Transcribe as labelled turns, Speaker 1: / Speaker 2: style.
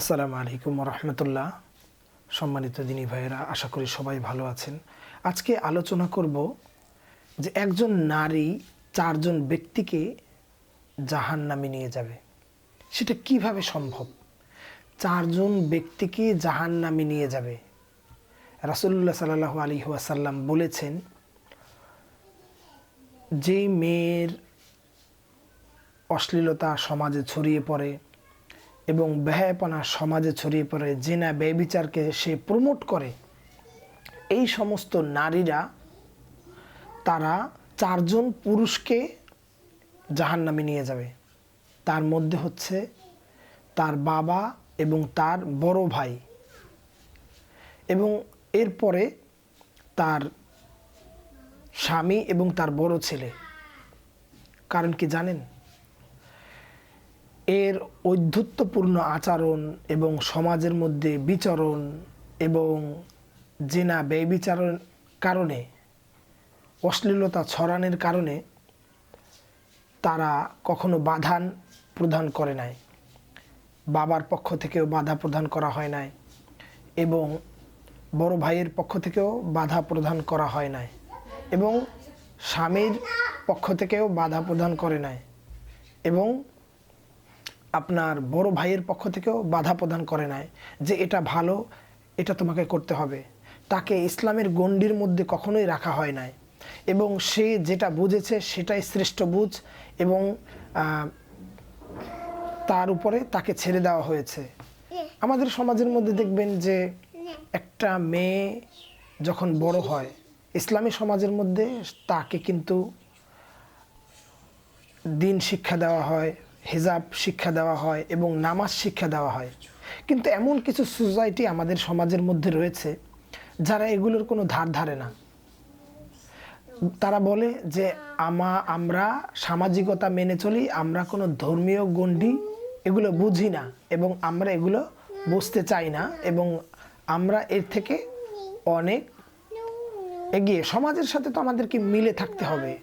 Speaker 1: আসসালামু আলাইকুম রহমতুল্লাহ। সম্মানিত দিনী ভাইয়েরা, আশা করি সবাই ভালো আছেন। আজকে আলোচনা করব যে একজন নারী চারজন ব্যক্তিকে জাহান নামে নিয়ে যাবে। সেটা কীভাবে সম্ভব? চারজন ব্যক্তিকে জাহান নামে নিয়ে যাবে। রাসুল্লাহ সাল্লাহ আলী ওয়াসাল্লাম বলেছেন যে মেয়ের অশ্লীলতা সমাজে ছড়িয়ে পড়ে এবং ব্যয়াপনা সমাজে ছড়িয়ে পড়ে, জেনা ব্যবিচারকে সে প্রমোট করে, এই সমস্ত নারীরা, তারা চারজন পুরুষকে জাহান্নামে নিয়ে যাবে। তার মধ্যে হচ্ছে তার বাবা এবং তার বড় ভাই। এবং এরপরে তার স্বামী এবং তার বড় ছেলে। কারণ কি জানেন? এর ঔদ্ধত্যপূর্ণ আচরণ এবং সমাজের মধ্যে বিচরণ এবং জেনা ব্যয়বিচারণ কারণে, অশ্লীলতা ছড়ানোর কারণে তারা কখনো বাধান প্রদান করে নাই। বাবার পক্ষ থেকেও বাধা প্রদান করা হয় নাই এবং বড় ভাইয়ের পক্ষ থেকেও বাধা প্রদান করা হয় নাই এবং স্বামীর পক্ষ থেকেও বাধা প্রদান করে নাই এবং আপনার বড় ভাইয়ের পক্ষ থেকেও বাধা প্রদান করে নাই যে এটা ভালো, এটা তোমাকে করতে হবে। তাকে ইসলামের গণ্ডির মধ্যে কখনোই রাখা হয় নাই। এবং সে যেটা বুঝেছে সেটাই শ্রেষ্ঠ বুঝ এবং তার উপরে তাকে ছেড়ে দেওয়া হয়েছে। আমাদের সমাজের মধ্যে দেখবেন যে একটা মেয়ে যখন বড় হয়, ইসলামী সমাজের মধ্যে তাকে কিন্তু দিন শিক্ষা দেওয়া হয় হিজাব শিক্ষা দেওয়া হয় এবং নামাজ শিক্ষা দেওয়া হয়। কিন্তু এমন কিছু সোসাইটি আমাদের সমাজের মধ্যে রয়েছে যারা এগুলোর কোনো ধার ধারে না। তারা বলে যে, আমা, আমরা সামাজিকতা মেনে চলি, আমরা কোনো ধর্মীয় গণ্ডি এগুলো বুঝি না এবং আমরা এগুলো বুঝতে চাই না এবং আমরা এর থেকে অনেক এগিয়ে। সমাজের সাথে তো আমাদেরকে মিলে থাকতে হবে।